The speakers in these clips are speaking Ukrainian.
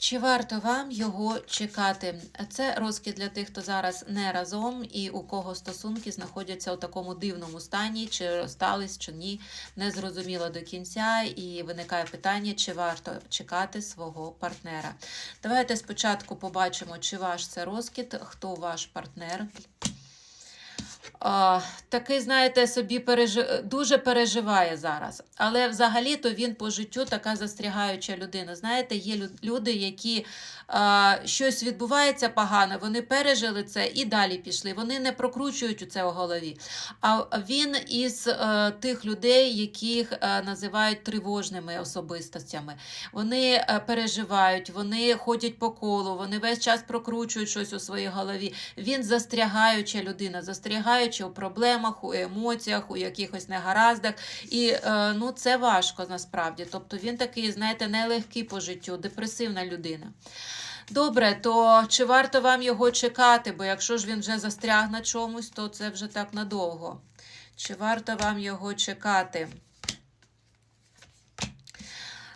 Чи варто вам його чекати? Це розкид для тих, хто зараз не разом і у кого стосунки знаходяться у такому дивному стані, чи розстались, чи ні, не зрозуміло до кінця, і виникає питання, чи варто чекати свого партнера. Давайте спочатку побачимо, чи ваш це розкид, хто ваш партнер. А, такий, знаєте, собі пережи... дуже переживає зараз. Але взагалі-то він по життю така застрягаюча людина. Знаєте, є люди, які а, щось відбувається погано, вони пережили це і далі пішли. Вони не прокручують у це у голові. А він із е, тих людей, яких е, називають тривожними особистостями. Вони е, переживають, вони ходять по колу, вони весь час прокручують щось у своїй голові. Він застрягаюча людина, застрягаюча у проблемах, у емоціях, у якихось негараздах. І е, ну, це важко насправді. Тобто він такий, знаєте, нелегкий по життю, депресивна людина. Добре, то чи варто вам його чекати? Бо якщо ж він вже застряг на чомусь, то це вже так надовго. Чи варто вам його чекати?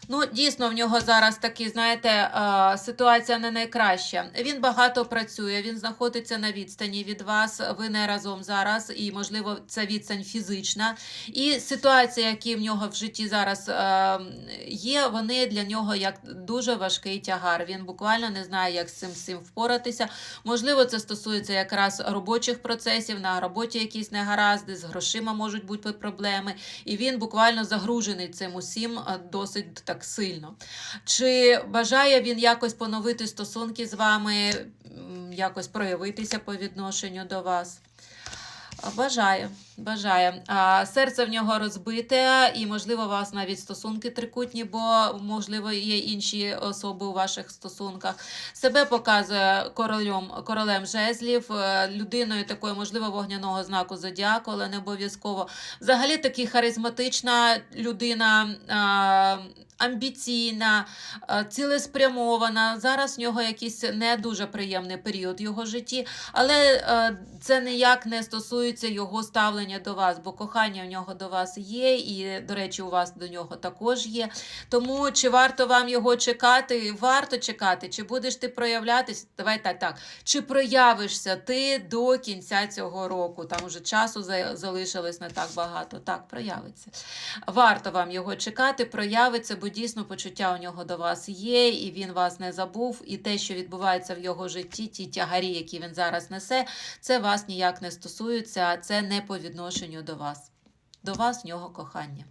Ну, дійсно, в нього зараз такі, знаєте, е, ситуація не найкраща. Він багато працює, він знаходиться на відстані від вас. Ви не разом зараз, і, можливо, це відстань фізична. І ситуації, які в нього в житті зараз е, є, вони для нього як дуже важкий тягар. Він буквально не знає, як з цим, цим впоратися. Можливо, це стосується якраз робочих процесів, на роботі якісь негаразди, з грошима можуть бути проблеми. І він буквально загружений цим усім е, досить так сильно. Чи бажає він якось поновити стосунки з вами, якось проявитися по відношенню до вас? Бажає, бажає. А, серце в нього розбите, і, можливо, у вас навіть стосунки трикутні, бо, можливо, є інші особи у ваших стосунках. Себе показує королем, королем жезлів, е, людиною такою, можливо, вогняного знаку зодіаку, але не обов'язково. Взагалі таки харизматична людина. А, Амбіційна, е, цілеспрямована. Зараз в нього якийсь не дуже приємний період в його житті, але е, це ніяк не стосується його ставлення до вас, бо кохання в нього до вас є, і, до речі, у вас до нього також є. Тому чи варто вам його чекати? Варто чекати, чи будеш ти проявлятись? Давай так, так. Чи проявишся ти до кінця цього року? Там уже часу залишилось не так багато. Так, проявиться. Варто вам його чекати, проявиться, бо дійсно почуття у нього до вас є, і він вас не забув. І те, що відбувається в його житті, ті тягарі, які він зараз несе, це вас ніяк не стосується, це не по відношенню до вас. До вас в нього кохання.